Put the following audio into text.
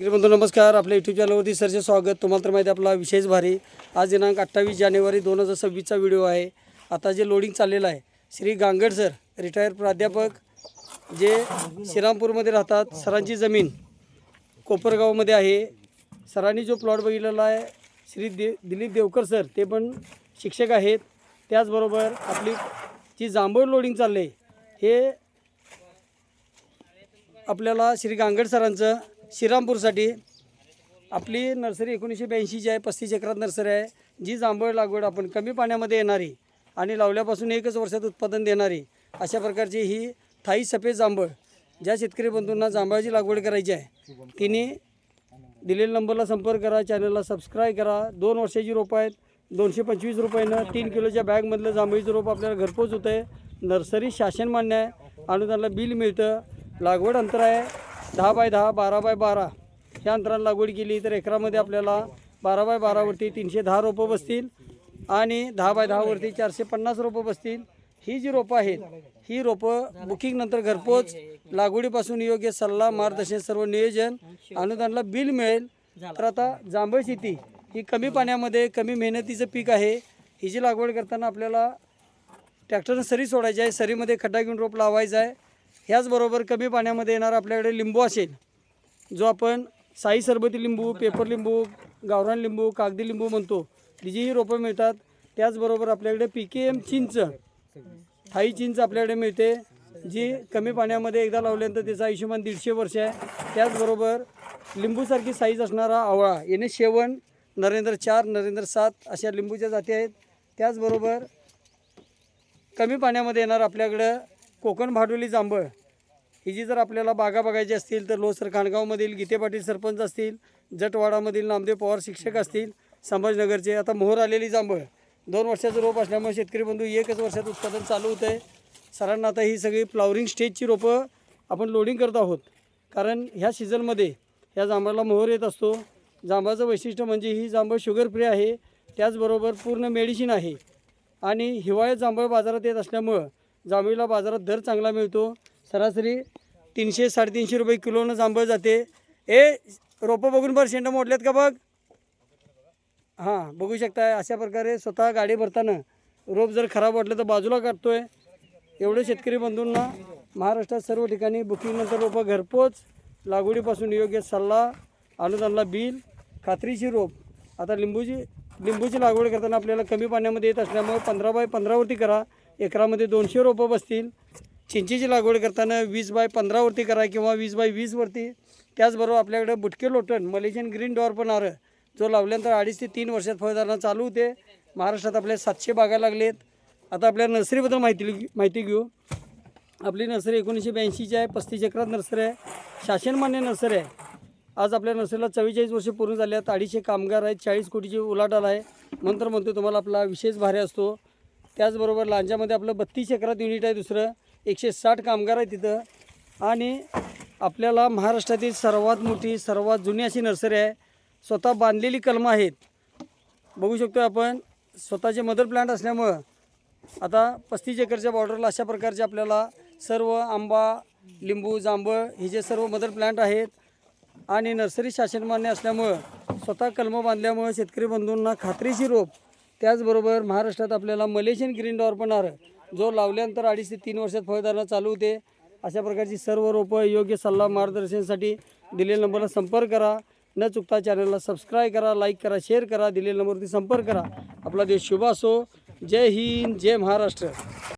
बंधू नमस्कार. आपल्या यूट्यूब चॅनलवरती सरचे स्वागत. तुम्हाला तर माहिती आहे आपला विशेष भारी. आज दिनांक अठ्ठावीस जानेवारी दोन हजार सव्वीसचा व्हिडिओ आहे. आता जे लोडिंग चाललेलं आहे श्री गांगड सर रिटायर प्राध्यापक जे श्रीरामपूरमध्ये राहतात सरांची जमीन कोपरगावमध्ये आहे. सरांनी जो प्लॉट बघितलेला आहे श्री दे दिलीप देवकर सर ते पण शिक्षक आहेत. त्याचबरोबर आपली जी जांभूळ लोडिंग चालले हे आपल्याला श्री गांगड सरांचं श्रीरामपूरसाठी. आपली नर्सरी एकोणीसशे ब्याऐंशीची आहे पस्तीस एकरात नर्सरी आहे. जी जांभळ लागवड आपण कमी पाण्यामध्ये येणारी आणि लावल्यापासून एकच वर्षात उत्पादन देणारी अशा प्रकारची ही थाई सफेद जांभळ ज्या शेतकरी बंधूंना जांभळाची लागवड करायची आहे तिने दिलेल्या नंबरला संपर्क करा चॅनलला सबस्क्राईब करा. दोन वर्षाची रोपं आहेत दोनशे पंचवीस रुपयानं तीन किलोच्या बॅगमधलं जांभळीचं रोप आपल्याला घरपोच होतं आहे नर्सरी शासन मान्य आहे अनुदानाला बिल मिळतं लागवड अंतर आहे. दहा बाय दहा बारा बाय बारा. ह्या अंतराने लागवड केली तर एकरामध्ये आपल्याला बारा बाय बारावरती तीनशे दहा रोपं बसतील आणि दहा बाय दहावरती चारशे पन्नास रोपं बसतील. ही जी रोपं आहेत ही रोपं बुकिंगनंतर घरपोच लागवडीपासून योग्य सल्ला मार्गदर्शन सर्व नियोजन अनुदानला बिल मिळेल. तर आता जांभळ शेती ही कमी पाण्यामध्ये कमी मेहनतीचं पीक आहे. हिची लागवड करताना आपल्याला ट्रॅक्टरनं सरी सोडायची आहे सरीमध्ये खड्डा घेऊन रोप लावायचा आहे. ह्याचबरोबर कमी पाण्यामध्ये येणारा आपल्याकडे लिंबू असेल जो आपण साई सरबती लिंबू पेपर लिंबू गावरान लिंबू कागदी लिंबू म्हणतो ही जी रोपं मिळतात. त्याचबरोबर आपल्याकडे पी के एम चिंच थाई चिंच आपल्याकडे मिळते जी कमी पाण्यामध्ये एकदा लावल्यानंतर त्याचा आयुष्यमान दीडशे वर्ष आहे. त्याचबरोबर लिंबूसारखी साईज असणारा आवळा याने शेवण नरेंद्र चार नरेंद्र सात अशा लिंबूच्या जाती आहेत. त्याचबरोबर कमी पाण्यामध्ये येणार आपल्याकडं कोकण भाडोली जांभळ ही जी जर आपल्याला बागा बघायची असतील तर लोसर खाणगावमधील गीते पाटील सरपंच असतील जटवाडामधील नामदेव पवार शिक्षक असतील संभाजनगरचे. आता मोहर आलेली जांभळ. दोन वर्षाचं रोप असल्यामुळे शेतकरी बंधू एकच वर्षात उत्पादन चालू होतं आहे सरांना आता ही सगळी फ्लावरिंग स्टेजची रोपं आपण लोडिंग करत आहोत. कारण ह्या सीझनमध्ये ह्या जांभळाला मोहर येत असतो. जांभळाचं वैशिष्ट्य म्हणजे ही जांभळ शुगर फ्री आहे. त्याचबरोबर पूर्ण मेडिसिन आहे. आणि हिवाळ्यात जांभळ बाजारात येत असल्यामुळं जांभळीला बाजारात दर चांगला मिळतो. सरासरी तीनशे साडेतीनशे रुपये किलोनं जांभळ जाते. ए रोपं बघून बरं शेंडं मोडल्यात का बघ? हां बघू शकता अशा प्रकारे स्वतः गाडी भरताना रोप जर खराब वाटलं तर बाजूला काढतोय एवढे शेतकरी बंधूंना महाराष्ट्रात सर्व ठिकाणी बुकिंगनंतर रोपं घरपोच लागवडीपासून योग्य सल्ला अनुदानला बिल खात्रीची रोप. आता लिंबूची लिंबूची लागवड करताना आपल्याला कमी पाण्यामध्ये येत असल्यामुळे पंधरा बाय पंधरावरती करा. एकरामध्ये दोनशे रोपं बसतील. चिंचेची लागवड करताना वीस बाय पंधरावरती करा किंवा वीस बाय वीसवरती त्याचबरोबर आपल्याकडे बुटके लोटण मलेशियन ग्रीन डॉर पण आरं जो लावल्यानंतर अडीच ते तीन वर्षात फळधारणा चालू होते. महाराष्ट्रात आपल्या सातशे बागा लागलेत. आता आपल्या नर्सरीबद्दल माहिती माहिती घेऊ. आपली नर्सरी एकोणीसशे ब्याऐंशीची आहे पस्तीस एकरात नर्सरी आहे शासनमान्य नर्सरी आहे. आज आपल्या नर्सरीला चव्वेचाळीस वर्ष पूर्ण झाले आहेत अडीचशे कामगार आहेत चाळीस कोटीची उलाढाल आहे. नंतर म्हणतो तुम्हाला आपला विशेष भारे असतो. त्याचबरोबर लांजामध्ये आपलं बत्तीस एकरात युनिट आहे दुसरं. एकशे साठ कामगार आहे तिथं. आणि आपल्याला महाराष्ट्रातील सर्वात मोठी सर्वात जुनी अशी नर्सरी आहे. स्वतः बांधलेली कलमं आहेत. बघू शकतो आपण स्वतःचे मदर प्लांट असल्यामुळं आता पस्तीस एकरच्या बॉर्डरला अशा प्रकारचे आपल्याला सर्व आंबा लिंबू जांभळ हे जे सर्व मदर प्लांट आहेत. आणि नर्सरी शासनमान्य असल्यामुळं स्वतः कलमं बांधल्यामुळं शेतकरी बंधूंना खात्रीशी रोप. त्याचबरोबर महाराष्ट्रात आपल्याला मलेशियन ग्रीन डॉर पण आलं. जो लावल्यानंतर अडीच ते तीन वर्षात फळधारणा चालू होते. अशा प्रकारची सर्व रोपं योग्य सल्ला मार्गदर्शनासाठी दिलेल्या नंबरला संपर्क करा. न चुकता चॅनलला सबस्क्राईब करा लाईक करा शेअर करा दिलेल्या नंबरवरती संपर्क करा. आपला देश शुभ असो. जय हिंद जय महाराष्ट्र.